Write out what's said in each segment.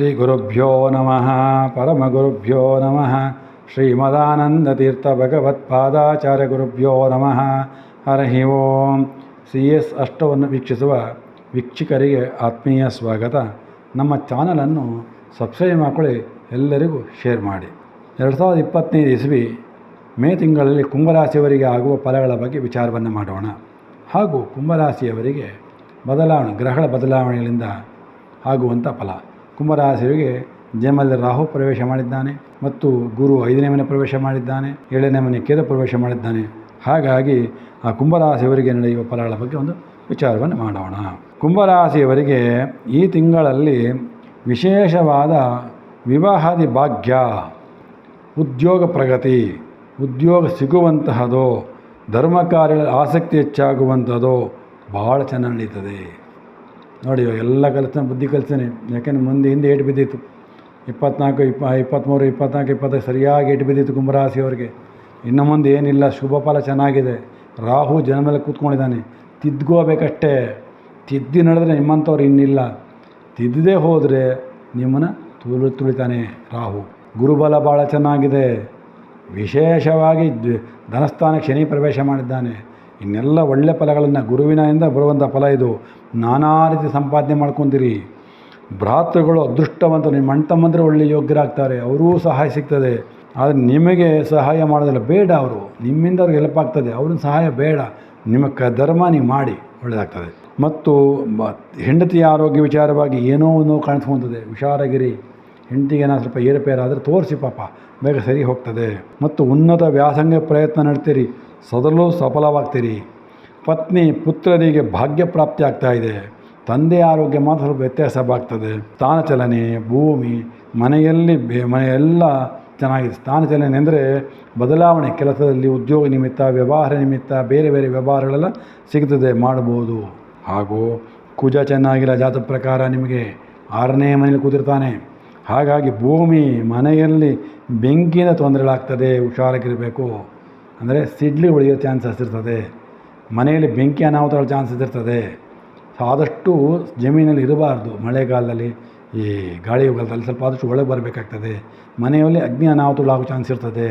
ಶ್ರೀ ಗುರುಭ್ಯೋ ನಮಃ. ಪರಮಗುರುಭ್ಯೋ ನಮಃ. ಶ್ರೀಮದಾನಂದತೀರ್ಥಭಗವತ್ಪಾದಾಚಾರ್ಯಗುರುಭ್ಯೋ ಭಗವತ್ಪಾದಾಚಾರ್ಯ ಗುರುಭ್ಯೋ ನಮಃ. ಹರಹಿ ಓಂ. ಸಿ ಎಸ್ ಅಷ್ಟವನ್ನು ವೀಕ್ಷಿಸುವ ವೀಕ್ಷಕರಿಗೆ ಆತ್ಮೀಯ ಸ್ವಾಗತ. ನಮ್ಮ ಚಾನಲನ್ನು ಸಬ್ಸ್ಕ್ರೈಬ್ ಮಾಡಿಕೊಳ್ಳಿ, ಎಲ್ಲರಿಗೂ ಶೇರ್ ಮಾಡಿ. ಎರಡು ಸಾವಿರದ ಇಪ್ಪತ್ತೈದು ಇಸ್ವಿ ಮೇ ತಿಂಗಳಲ್ಲಿ ಕುಂಭರಾಶಿಯವರಿಗೆ ಆಗುವ ಫಲಗಳ ಬಗ್ಗೆ ವಿಚಾರವನ್ನು ಮಾಡೋಣ. ಹಾಗೂ ಕುಂಭರಾಶಿಯವರಿಗೆ ಬದಲಾವಣೆ, ಗ್ರಹಗಳ ಬದಲಾವಣೆಗಳಿಂದ ಆಗುವಂಥ ಫಲ. ಕುಂಭರಾಶಿಯವರಿಗೆ ಜನ್ಮದಲ್ಲಿ ರಾಹು ಪ್ರವೇಶ ಮಾಡಿದ್ದಾನೆ ಮತ್ತು ಗುರು ಐದನೇ ಮನೆ ಪ್ರವೇಶ ಮಾಡಿದ್ದಾನೆ, ಏಳನೇ ಮನೆ ಕೇದ ಪ್ರವೇಶ ಮಾಡಿದ್ದಾನೆ. ಹಾಗಾಗಿ ಆ ಕುಂಭರಾಶಿಯವರಿಗೆ ನಡೆಯುವ ಫಲಗಳ ಬಗ್ಗೆ ಒಂದು ವಿಚಾರವನ್ನು ಮಾಡೋಣ. ಕುಂಭರಾಶಿಯವರಿಗೆ ಈ ತಿಂಗಳಲ್ಲಿ ವಿಶೇಷವಾದ ವಿವಾಹಾದಿ ಭಾಗ್ಯ, ಉದ್ಯೋಗ ಪ್ರಗತಿ, ಉದ್ಯೋಗ ಸಿಗುವಂತಹದೋ, ಧರ್ಮ ಕಾರ್ಯಗಳಲ್ಲಿ ಆಸಕ್ತಿ ಹೆಚ್ಚಾಗುವಂಥದ್ದು ಭಾಳ ಚೆನ್ನಾಗಿ ನಡೀತದೆ. ನೋಡಿ ಎಲ್ಲ ಕಲಿಸ್ತಾನೆ, ಬುದ್ಧಿ ಕಲಿಸ್ತಾನೆ. ಯಾಕೆಂದ್ರೆ ಮುಂದೆ ಹಿಂದೆ ಏಟು ಬಿದ್ದಿತ್ತು. ಇಪ್ಪತ್ನಾಲ್ಕು, ಇಪ್ಪ ಇಪ್ಪತ್ತ್ಮೂರು ಇಪ್ಪತ್ನಾಲ್ಕು, ಇಪ್ಪತ್ತೈದು ಸರಿಯಾಗಿ ಏಟು ಬಿದ್ದಿತ್ತು ಕುಂಭರಾಶಿಯವರಿಗೆ. ಇನ್ನು ಮುಂದೆ ಏನಿಲ್ಲ ಶುಭ ಫಲ ಚೆನ್ನಾಗಿದೆ. ರಾಹು ಜನ ಕೂತ್ಕೊಂಡಿದ್ದಾನೆ. ತಿದ್ಕೋಬೇಕಷ್ಟೇ ತಿದ್ದಿ ನಡೆದ್ರೆ ನಿಮ್ಮಂಥವ್ರು ಇನ್ನಿಲ್ಲ. ತಿದ್ದದೇ ಹೋದರೆ ನಿಮ್ಮನ್ನು ತುಳು ತುಳಿತಾನೆ ರಾಹು. ಗುರುಬಲ ಭಾಳ ಚೆನ್ನಾಗಿದೆ. ವಿಶೇಷವಾಗಿ ಧನಸ್ಥಾನಕ್ಕೆ ಧನಸ್ಥಾನ ಶನಿ ಪ್ರವೇಶ ಮಾಡಿದ್ದಾನೆ. ಇನ್ನೆಲ್ಲ ಒಳ್ಳೆಯ ಫಲಗಳನ್ನು ಗುರುವಿನಿಂದ ಬರುವಂಥ ಫಲ ಇದು. ನಾನಾ ರೀತಿ ಸಂಪಾದನೆ ಮಾಡ್ಕೊತೀರಿ. ಭ್ರಾತೃಗಳು ಅದೃಷ್ಟವಂತ ನಿಮ್ಮ ಅಣ್ಣ ತಮ್ಮಂದ್ರೆ ಒಳ್ಳೆ ಯೋಗ್ಯರಾಗ್ತಾರೆ, ಅವರೂ ಸಹಾಯ ಸಿಗ್ತದೆ. ಆದರೆ ನಿಮಗೆ ಸಹಾಯ ಮಾಡೋದಿಲ್ಲ, ಬೇಡ ಅವರು. ನಿಮ್ಮಿಂದ ಅವ್ರಿಗೆ ಹೆಲ್ಪ್ ಆಗ್ತದೆ, ಅವ್ರನ್ನ ಸಹಾಯ ಬೇಡ. ನಿಮ್ಮ ಕ ಧರ್ಮ ನೀವು ಮಾಡಿ ಒಳ್ಳೆಯದಾಗ್ತದೆ ಮತ್ತು ಹೆಂಡತಿಯ ಆರೋಗ್ಯ ವಿಚಾರವಾಗಿ ಏನೋ ಒಂದು ಕಾಣಿಸ್ಕೊತದೆ, ಹುಷಾರಾಗಿರಿ. ಹೆಂಡತಿಗೆ ಏನೋ ಸ್ವಲ್ಪ ಏರುಪೇರಾದರೆ ತೋರಿಸಿ ಪಾಪ, ಬೇಗ ಸರಿ ಹೋಗ್ತದೆ. ಮತ್ತು ಉನ್ನತ ವ್ಯಾಸಂಗ ಪ್ರಯತ್ನ ನಡ್ತೀರಿ. ಸದಲು ಸಫಲವಾಗ್ತೀರಿ. ಪತ್ನಿ ಪುತ್ರರಿಗೆ ಭಾಗ್ಯ ಪ್ರಾಪ್ತಿ ಆಗ್ತಾ ಇದೆ. ತಂದೆ ಆರೋಗ್ಯ ಮಾತ್ರ ಸ್ವಲ್ಪ ವ್ಯತ್ಯಾಸವಾಗ್ತದೆ ಸ್ಥಾನ ಚಲನೆ ಭೂಮಿ, ಮನೆಯಲ್ಲಿ ಬೆ, ಮನೆಯೆಲ್ಲ ಚೆನ್ನಾಗಿದೆ. ಸ್ಥಾನಚಲನೆ ಅಂದರೆ ಬದಲಾವಣೆ, ಕೆಲಸದಲ್ಲಿ ಉದ್ಯೋಗ ನಿಮಿತ್ತ, ವ್ಯವಹಾರ ನಿಮಿತ್ತ ಬೇರೆ ಬೇರೆ ವ್ಯವಹಾರಗಳೆಲ್ಲ ಸಿಗ್ತದೆ, ಮಾಡ್ಬೋದು. ಹಾಗೂ ಕುಜ ಚೆನ್ನಾಗಿಲ್ಲ ಜಾತ ಪ್ರಕಾರ ನಿಮಗೆ ಆರನೇ ಮನೆಯಲ್ಲಿ ಕೂತಿರ್ತಾನೆ. ಹಾಗಾಗಿ ಭೂಮಿ, ಮನೆಯಲ್ಲಿ ಬೆಂಕಿನ ತೊಂದರೆಗಳಾಗ್ತದೆ, ಹುಷಾರಾಗಿರಬೇಕು. ಅಂದರೆ ಸಿಡ್ಲಿ ಉಳಿಯೋ ಚಾನ್ಸಸ್ ಇರ್ತದೆ. ಮನೆಯಲ್ಲಿ ಬೆಂಕಿ ಅನಾಹುತಗಳ ಚಾನ್ಸಸ್ ಇರ್ತದೆ. ಸೊ ಆದಷ್ಟು ಜಮೀನಲ್ಲಿ ಇರಬಾರ್ದು. ಮಳೆಗಾಲದಲ್ಲಿ ಈ ಗಾಳಿ ಹೋಗಲ್ದಲ್ಲಿ ಸ್ವಲ್ಪ ಆದಷ್ಟು ಒಳಗೆ ಬರಬೇಕಾಗ್ತದೆ. ಮನೆಯಲ್ಲಿ ಅಗ್ನಿ ಅನಾಹುತಗಳಾಗೋ ಚಾನ್ಸ್ ಇರ್ತದೆ.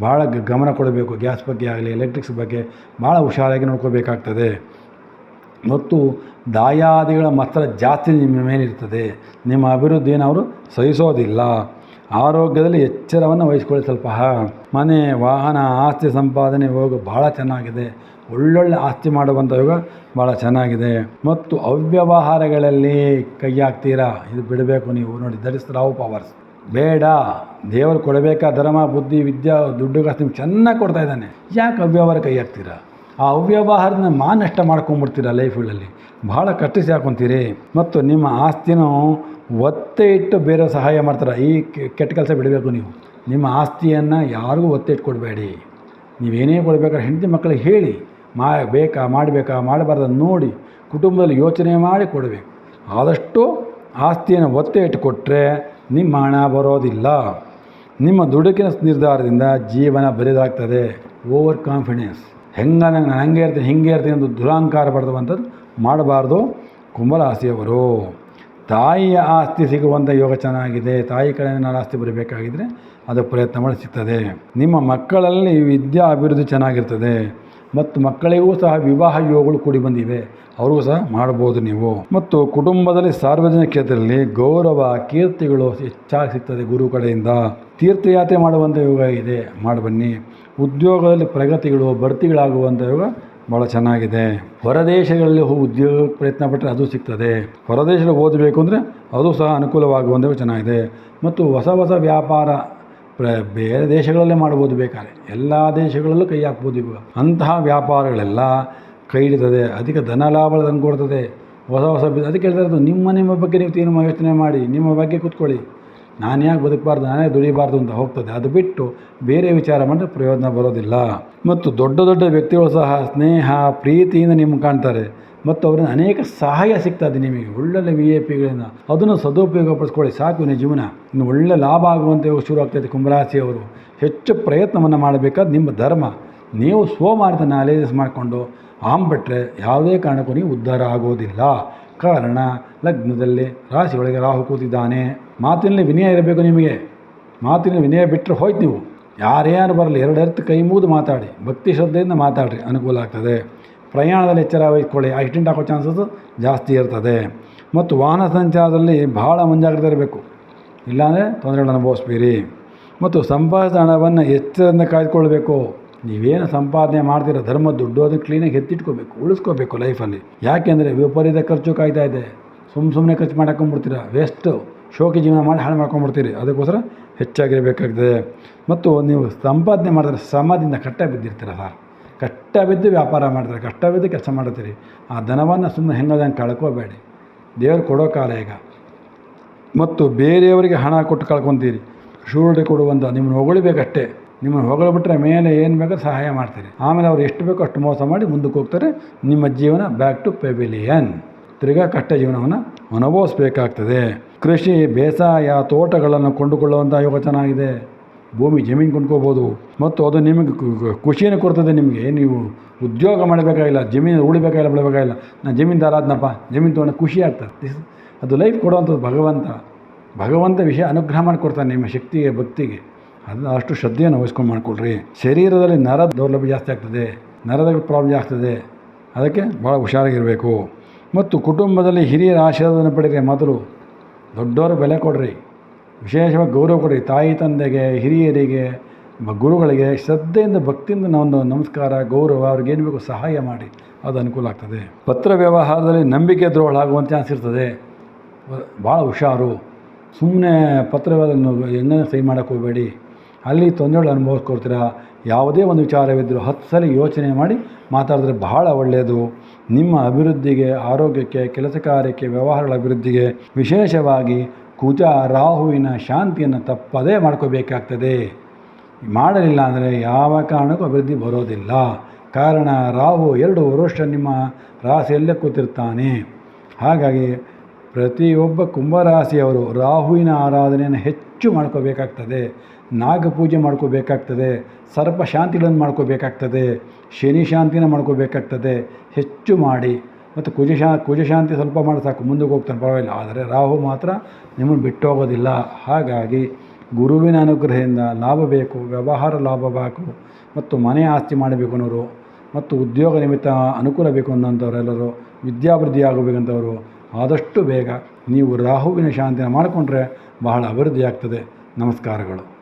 ಭಾಳ ಗಮನ ಕೊಡಬೇಕು. ಗ್ಯಾಸ್ ಬಗ್ಗೆ ಆಗಲಿ, ಎಲೆಕ್ಟ್ರಿಕ್ಸ್ ಬಗ್ಗೆ ಭಾಳ ಹುಷಾರಾಗಿ ನೋಡ್ಕೋಬೇಕಾಗ್ತದೆ. ಮತ್ತು ದಾಯಾದಿಗಳ ಮಾತ್ರ ಜಾಸ್ತಿ ನಿಮ್ಮ ಮೇಲಿರ್ತದೆ. ನಿಮ್ಮ ಅಭಿವೃದ್ಧಿಯನ್ನು ಅವರು ಸಹಿಸೋದಿಲ್ಲ. ಆರೋಗ್ಯದಲ್ಲಿ ಎಚ್ಚರವನ್ನು ವಹಿಸ್ಕೊಳ್ಳಿ ಸ್ವಲ್ಪ. ಮನೆ, ವಾಹನ, ಆಸ್ತಿ ಸಂಪಾದನೆ ಹೋಗು ಭಾಳ ಚೆನ್ನಾಗಿದೆ. ಒಳ್ಳೊಳ್ಳೆ ಆಸ್ತಿ ಮಾಡುವಂಥ ಯೋಗ ಭಾಳ ಚೆನ್ನಾಗಿದೆ. ಮತ್ತು ಅವ್ಯವಹಾರಗಳಲ್ಲಿ ಕೈ ಹಾಕ್ತೀರಾ? ಇದು ಬಿಡಬೇಕು ನೀವು. ನೋಡಿ ದಟ್ ಇಸ್ ರಾವ್ ಪವರ್ಸ್ ಬೇಡ. ದೇವರು ಕೊಡಬೇಕಾ ಧರ್ಮ, ಬುದ್ಧಿ, ವಿದ್ಯಾ ದುಡ್ಡು ಕಾಸು ನಿಮ್ಗೆ ಚೆನ್ನಾಗಿ ಕೊಡ್ತಾ ಇದ್ದಾನೆ. ಯಾಕೆ ಅವ್ಯವಹಾರ ಕೈ ಹಾಕ್ತೀರಾ? ಆ ಅವ್ಯವಹಾರನ ಮಾ ನಷ್ಟ ಮಾಡ್ಕೊಂಡ್ಬಿಡ್ತೀರ ಲೈಫ್ಗಳಲ್ಲಿ. ಭಾಳ ಕಟ್ಟಿಸಿ ಹಾಕೊತೀರಿ. ಮತ್ತು ನಿಮ್ಮ ಆಸ್ತಿನೂ ಒತ್ತೆ ಇಟ್ಟು ಬೇರೆ ಸಹಾಯ ಮಾಡ್ತಾರೆ? ಈ ಕೆಟ್ಟ ಕೆಲಸ ಬಿಡಬೇಕು ನೀವು. ನಿಮ್ಮ ಆಸ್ತಿಯನ್ನು ಯಾರಿಗೂ ಒತ್ತೆ ಇಟ್ಟು ಕೊಡಬೇಡಿ. ನೀವೇನೇ ಕೊಡಬೇಕಾದ್ರೆ ಹೆಂಡತಿ ಮಕ್ಕಳಿಗೆ ಹೇಳಿ. ಮಾ, ಬೇಕಾ, ಮಾಡಬೇಕಾ, ಮಾಡಬಾರ್ದು ನೋಡಿ ಕುಟುಂಬದಲ್ಲಿ ಯೋಚನೆ ಮಾಡಿ ಕೊಡಬೇಕು. ಆದಷ್ಟು ಆಸ್ತಿಯನ್ನು ಒತ್ತೆ ಇಟ್ಟು ಕೊಟ್ಟರೆ ನಿಮ್ಮ ಹಣ ಬರೋದಿಲ್ಲ. ನಿಮ್ಮ ದುಡುಕಿನ ನಿರ್ಧಾರದಿಂದ ಜೀವನ ಬರಿದಾಗ್ತದೆ. ಓವರ್ ಕಾನ್ಫಿಡೆನ್ಸ್ ಹೆಂಗ ನಾನು ಹಂಗೆ ಇರ್ತೀನಿ ಹಿಂಗೆ ಇರ್ತೀನಿ ಅಂತ ದುರಹಂಕಾರ ಪಡೆದುವಂಥದ್ದು ಮಾಡಬಾರ್ದು. ಕುಂಭರಾಶಿಯವರು ತಾಯಿಯ ಆಸ್ತಿ ಸಿಗುವಂಥ ಯೋಗ ಚೆನ್ನಾಗಿದೆ, ತಾಯಿ ಕಡೆಯಿಂದ ನಾನು ಆಸ್ತಿ ಬರಬೇಕಾಗಿದ್ದರೆ ಅದು ಪ್ರಯತ್ನ ಮಾಡಿ ಸಿಗ್ತದೆ. ನಿಮ್ಮ ಮಕ್ಕಳಲ್ಲಿ ವಿದ್ಯಾ ಅಭಿವೃದ್ಧಿ ಚೆನ್ನಾಗಿರ್ತದೆ. ಮತ್ತು ಮಕ್ಕಳಿಗೂ ಸಹ ವಿವಾಹ ಯೋಗಗಳು ಕೂಡಿ ಬಂದಿವೆ. ಅವ್ರಿಗೂ ಸಹ ಮಾಡ್ಬೋದು ನೀವು. ಮತ್ತು ಕುಟುಂಬದಲ್ಲಿ ಸಾರ್ವಜನಿಕ ಕ್ಷೇತ್ರದಲ್ಲಿ ಗೌರವ, ಕೀರ್ತಿಗಳು ಹೆಚ್ಚಾಗಿ ಸಿಗ್ತದೆ ಗುರು ಕಡೆಯಿಂದ. ತೀರ್ಥಯಾತ್ರೆ ಮಾಡುವಂಥ ಯೋಗ ಇದೆ. ಮಾಡಿ ಬನ್ನಿ. ಉದ್ಯೋಗದಲ್ಲಿ ಪ್ರಗತಿಗಳು ಬಡ್ತಿಗಳಾಗುವಂಥ ಯೋಗ ಭಾಳ ಚೆನ್ನಾಗಿದೆ. ಹೊರದೇಶಗಳಲ್ಲಿ ಹೋಗಿ ಉದ್ಯೋಗ ಪ್ರಯತ್ನ ಪಟ್ಟರೆ ಅದು ಸಿಗ್ತದೆ. ಹೊರದೇಶದಲ್ಲಿ ಓದಬೇಕು ಅಂದರೆ ಅದು ಸಹ ಅನುಕೂಲವಾಗುವಂಥ ಚೆನ್ನಾಗಿದೆ. ಮತ್ತು ಹೊಸ ಹೊಸ ವ್ಯಾಪಾರ ಪ್ರ, ಬೇರೆ ದೇಶಗಳಲ್ಲೇ ಮಾಡ್ಬೋದು ಬೇಕಾದ್ರೆ. ಎಲ್ಲ ದೇಶಗಳಲ್ಲೂ ಕೈ ಹಾಕ್ಬೋದು ಇವಾಗ. ಅಂತಹ ವ್ಯಾಪಾರಗಳೆಲ್ಲ ಕೈ ಹಿಡಿತದೆ. ಅಧಿಕ ಧನ ಲಾಭ ತಂದು ಕೊಡ್ತದೆ. ಹೊಸ ಹೊಸ ಅದಕ್ಕೆ ಹೇಳ್ತಾ ಇರೋದು, ನಿಮ್ಮ ನಿಮ್ಮ ಬಗ್ಗೆ ನೀವು ತೀರ್ಮಾನ ಯೋಚನೆ ಮಾಡಿ, ನಿಮ್ಮ ಬಗ್ಗೆ ಕೂತ್ಕೊಳ್ಳಿ. ನಾನು ಯಾಕೆ ಬದುಕಬಾರ್ದು, ನಾನೇ ದುಡಿಬಾರ್ದು ಅಂತ ಹೋಗ್ತದೆ. ಅದು ಬಿಟ್ಟು ಬೇರೆ ವಿಚಾರ ಮಾಡಿದ್ರೆ ಪ್ರಯೋಜನ ಬರೋದಿಲ್ಲ. ಮತ್ತು ದೊಡ್ಡ ದೊಡ್ಡ ವ್ಯಕ್ತಿಗಳು ಸಹ ಸ್ನೇಹ, ಪ್ರೀತಿಯಿಂದ ನಿಮ್ಗೆ ಕಾಣ್ತಾರೆ. ಮತ್ತು ಅವರಿಂದ ಅನೇಕ ಸಹಾಯ ಸಿಗ್ತದೆ ನಿಮಗೆ. ಒಳ್ಳೊಳ್ಳೆ ವಿ ಎ ಪಿಗಳಿಂದ ಅದನ್ನು ಸದುಪಯೋಗ ಪಡಿಸ್ಕೊಳ್ಳಿ ಸಾಕು ನಿಮ್ಮ ಜೀವನ. ಇನ್ನು ಒಳ್ಳೆ ಲಾಭ ಆಗುವಂತೆ ಶುರು ಆಗ್ತದೆ ಕುಂಭರಾಶಿಯವರು. ಹೆಚ್ಚು ಪ್ರಯತ್ನವನ್ನು ಮಾಡಬೇಕಾದ ನಿಮ್ಮ ಧರ್ಮ. ನೀವು ಸ್ವಮಾರಿತ ಅನಾಲಿಸಿಸ್ ಮಾಡಿಕೊಂಡು, ಆಂಬಿಟ್ರೆ ಯಾವುದೇ ಕಾರಣಕ್ಕೂ ನೀವು ಉದ್ಧಾರ ಆಗೋದಿಲ್ಲ. ಕಾರಣ ಲಗ್ನದಲ್ಲಿ ರಾಶಿ ಒಳಗೆ ರಾಹು ಕೂತಿದ್ದಾನೆ. ಮಾತಿನಲ್ಲಿ ವಿನಯ ಇರಬೇಕು ನಿಮಗೆ. ಮಾತಿನಲ್ಲಿ ವಿನಯ ಬಿಟ್ಟರೆ ಹೋಯ್ತು ನೀವು. ಯಾರ್ಯಾರು ಬರಲಿ ಎರಡು ಅರ್ಥ ಕೈ ಮುಗಿದು ಮಾತಾಡಿ. ಭಕ್ತಿ ಶ್ರದ್ಧೆಯಿಂದ ಮಾತಾಡಿರಿ, ಅನುಕೂಲ ಆಗ್ತದೆ. ಪ್ರಯಾಣದಲ್ಲಿ ಎಚ್ಚರ ವಹಿಸ್ಕೊಳ್ಳಿ. ಆಕ್ಸಿಡೆಂಟ್ ಆಗೋ ಚಾನ್ಸಸ್ ಜಾಸ್ತಿ ಇರ್ತದೆ. ಮತ್ತು ವಾಹನ ಸಂಚಾರದಲ್ಲಿ ಭಾಳ ಮುಂಜಾಗ್ರತೆ ಇರಬೇಕು. ಇಲ್ಲಾಂದರೆ ತೊಂದರೆಗಳನ್ನು ಅನುಭವಿಸ್ಬೀರಿ ಮತ್ತು ಸಂಪಾದಿಸಿದ ಹಣವನ್ನು ಎಚ್ಚರದಿಂದ ಕಾಯ್ದುಕೊಳ್ಬೇಕು. ನೀವೇನು ಸಂಪಾದನೆ ಮಾಡ್ತೀರ ಧರ್ಮ ದುಡ್ಡು ಅದನ್ನು ಕ್ಲೀನಾಗಿ ಎತ್ತಿಟ್ಕೋಬೇಕು, ಉಳಿಸ್ಕೋಬೇಕು ಲೈಫಲ್ಲಿ ಯಾಕೆಂದರೆ ವಿಪರೀತ ಖರ್ಚು ಕಾಯ್ತಾ ಇದೆ. ಸುಮ್ಮ ಸುಮ್ಮನೆ ಖರ್ಚು ಮಾಡಾಕೊಂಡ್ಬಿಡ್ತೀರ? ವೇಸ್ಟು ಶೋಕಿ ಜೀವನ ಮಾಡಿ ಹಾಳು ಮಾಡ್ಕೊಂಡ್ಬಿಡ್ತೀರಿ. ಅದಕ್ಕೋಸ್ಕರ ಹೆಚ್ಚಾಗಿರಬೇಕಾಗ್ತದೆ. ಮತ್ತು ನೀವು ಸಂಪಾದನೆ ಮಾಡಿದ್ರೆ ಶ್ರಮದಿಂದ ಕಟ್ಟ ಬಿದ್ದಿರ್ತೀರ ಸರ್ ಕಷ್ಟ ಬಿದ್ದು ವ್ಯಾಪಾರ ಮಾಡ್ತಾರೆ? ಕಷ್ಟ ಬಿದ್ದು ಕೆಲಸ ಮಾಡ್ತೀರಿ. ಆ ಧನವನ್ನು ಸುಮ್ಮನೆ ಹೆಂಗದಂಗೆ ಕಳ್ಕೋಬೇಡಿ. ದೇವ್ರು ಕೊಡೋ ಕಾಲ ಈಗ. ಮತ್ತು ಬೇರೆಯವರಿಗೆ ಹಣ ಕೊಟ್ಟು ಕಳ್ಕೊತೀರಿ. ಶೂರಿಟಿ ಕೊಡುವಂಥ ನಿಮ್ಮನ್ನು ಹೊಗಳಿಬೇಕಷ್ಟೇ. ನಿಮ್ಮನ್ನು ಹೊಗಳ್ಬಿಟ್ರೆ ಮೇಲೆ ಏನು ಬೇಕೋ ಸಹಾಯ ಮಾಡ್ತಾರೆ. ಆಮೇಲೆ ಅವ್ರು ಎಷ್ಟು ಬೇಕೋ ಅಷ್ಟು ಮೋಸ ಮಾಡಿ ಮುಂದಕ್ಕೆ ಹೋಗ್ತಾರೆ. ನಿಮ್ಮ ಜೀವನ ಬ್ಯಾಕ್ ಟು ಪೆವಿಲಿಯನ್ ತಿರ್ಗಾ ಕಷ್ಟ ಜೀವನವನ್ನು ಅನುಭವಿಸ್ಬೇಕಾಗ್ತದೆ. ಕೃಷಿ, ಬೇಸಾಯ, ತೋಟಗಳನ್ನು ಕೊಂಡುಕೊಳ್ಳುವಂಥ ಯೋಗ ಚೆನ್ನಾಗಿದೆ. ಭೂಮಿ ಜಮೀನು ಕೊಂಡ್ಕೋಬೋದು. ಮತ್ತು ಅದು ನಿಮಗೆ ಖುಷಿಯನ್ನು ಕೊಡ್ತದೆ ನಿಮಗೆ. ನೀವು ಉದ್ಯೋಗ ಮಾಡಬೇಕಾಗಿಲ್ಲ, ಜಮೀನು ಉಳಿಬೇಕಾಗಿಲ್ಲ ಬಿಡಬೇಕಾಗಿಲ್ಲ ನಾನು ಜಮೀನ್ದಾರ ಆದ್ನಪ್ಪ, ಜಮೀನು ತೊಗೊಂಡು ಖುಷಿ ಆಗ್ತದೆ. ಅದು ಲೈಫ್ ಕೊಡುವಂಥದ್ದು ಭಗವಂತ. ಭಗವಂತ ವಿಷಯ ಅನುಗ್ರಹ ಮಾಡಿಕೊಡ್ತಾನೆ ನಿಮ್ಮ ಶಕ್ತಿಗೆ, ಭಕ್ತಿಗೆ. ಅದನ್ನ ಅಷ್ಟು ಶ್ರದ್ಧೆಯನ್ನು ವಹಿಸ್ಕೊಂಡು ಮಾಡಿಕೊಡ್ರಿ ಶರೀರದಲ್ಲಿ ನರ ದೌರ್ಲಭ್ಯ ಜಾಸ್ತಿ ಆಗ್ತದೆ ನರದ ಪ್ರಾಬ್ಲಮ್ ಆಗ್ತದೆ, ಅದಕ್ಕೆ ಭಾಳ ಹುಷಾರಾಗಿರಬೇಕು. ಮತ್ತು ಕುಟುಂಬದಲ್ಲಿ ಹಿರಿಯರ ಆಶೀರ್ವಾದವನ್ನು ಪಡೀರಿ ಮೊದಲು. ದೊಡ್ಡವರು ಬೆಲೆ ಕೊಡ್ರಿ, ವಿಶೇಷವಾಗಿ ಗೌರವ ಕೊಡ್ರಿ. ತಾಯಿ ತಂದೆಗೆ, ಹಿರಿಯರಿಗೆ ಗುರುಗಳಿಗೆ ಶ್ರದ್ಧೆಯಿಂದ, ಭಕ್ತಿಯಿಂದ ನಾವೊಂದು ನಮಸ್ಕಾರ, ಗೌರವ, ಅವ್ರಿಗೆ ಏನು ಬೇಕು ಸಹಾಯ ಮಾಡಿ. ಅದು ಅನುಕೂಲ ಆಗ್ತದೆ. ಪತ್ರ ವ್ಯವಹಾರದಲ್ಲಿ ನಂಬಿಕೆ ದ್ರೋಹ ಆಗುವಂಥ ಚಾನ್ಸ್ ಇರ್ತದೆ. ಭಾಳ ಹುಷಾರು. ಸುಮ್ಮನೆ ಪತ್ರ ವ್ಯವಹಾರ ಎಣ್ಣೆ ಸಹಿ ಮಾಡೋಕ್ಕೆ ಹೋಗಬೇಡಿ. ಅಲ್ಲಿ ತೊಂದರೆಗಳು ಅನುಭವಿಸ್ಕೊಡ್ತೀರಾ? ಯಾವುದೇ ಒಂದು ವಿಚಾರವಿದ್ದರೂ ಹತ್ತು ಸಲ ಯೋಚನೆ ಮಾಡಿ ಮಾತಾಡಿದ್ರೆ ಬಹಳ ಒಳ್ಳೆಯದು. ನಿಮ್ಮ ಅಭಿವೃದ್ಧಿಗೆ, ಆರೋಗ್ಯಕ್ಕೆ, ಕೆಲಸ ಕಾರ್ಯಕ್ಕೆ, ವ್ಯವಹಾರಗಳ ಅಭಿವೃದ್ಧಿಗೆ ವಿಶೇಷವಾಗಿ ಕುಜ, ರಾಹುವಿನ ಶಾಂತಿಯನ್ನು ತಪ್ಪದೇ ಮಾಡ್ಕೋಬೇಕಾಗ್ತದೆ. ಮಾಡಲಿಲ್ಲ ಅಂದರೆ ಯಾವ ಕಾರಣಕ್ಕೂ ಅಭಿವೃದ್ಧಿ ಬರೋದಿಲ್ಲ. ಕಾರಣ ರಾಹು ಎರಡು ವರ್ಷ ನಿಮ್ಮ ರಾಶಿಯಲ್ಲೇ ಕೂತಿರ್ತಾನೆ. ಹಾಗಾಗಿ ಪ್ರತಿಯೊಬ್ಬ ಕುಂಭರಾಶಿಯವರು ರಾಹುವಿನ ಆರಾಧನೆಯನ್ನು ಹೆಚ್ಚು ಮಾಡ್ಕೋಬೇಕಾಗ್ತದೆ. ನಾಗಪೂಜೆ ಮಾಡ್ಕೋಬೇಕಾಗ್ತದೆ ಸರ್ಪ ಶಾಂತಿಗಳನ್ನು ಮಾಡ್ಕೋಬೇಕಾಗ್ತದೆ, ಶನಿ ಶಾಂತಿನ ಮಾಡ್ಕೋಬೇಕಾಗ್ತದೆ, ಹೆಚ್ಚು ಮಾಡಿ. ಮತ್ತು ಕುಜ ಶಾ ಶಾಂತಿ ಸ್ವಲ್ಪ ಮಾಡಿ ಸಾಕು, ಮುಂದಕ್ಕೆ ಹೋಗ್ತಾನೆ ಪರವಾಗಿಲ್ಲ. ಆದರೆ ರಾಹು ಮಾತ್ರ ನಿಮ್ಮನ್ನು ಬಿಟ್ಟು ಹೋಗೋದಿಲ್ಲ. ಹಾಗಾಗಿ ಗುರುವಿನ ಅನುಗ್ರಹದಿಂದ ಲಾಭ ಬೇಕು, ವ್ಯವಹಾರ ಲಾಭ ಬೇಕು, ಮತ್ತು ಮನೆ ಆಸ್ತಿ ಮಾಡಬೇಕು ಅನ್ನೋರು, ಮತ್ತು ಉದ್ಯೋಗ ನಿಮಿತ್ತ ಅನುಕೂಲ ಬೇಕು ಅನ್ನೋಂಥವರೆಲ್ಲರೂ ವಿದ್ಯಾಭಿವೃದ್ಧಿ ಆಗಬೇಕಂಥವರು, ಆದಷ್ಟು ಬೇಗ ನೀವು ರಾಹುವಿನ ಶಾಂತಿನ ಮಾಡಿಕೊಂಡ್ರೆ ಬಹಳ ಅಭಿವೃದ್ಧಿ ಆಗ್ತದೆ ನಮಸ್ಕಾರಗಳು.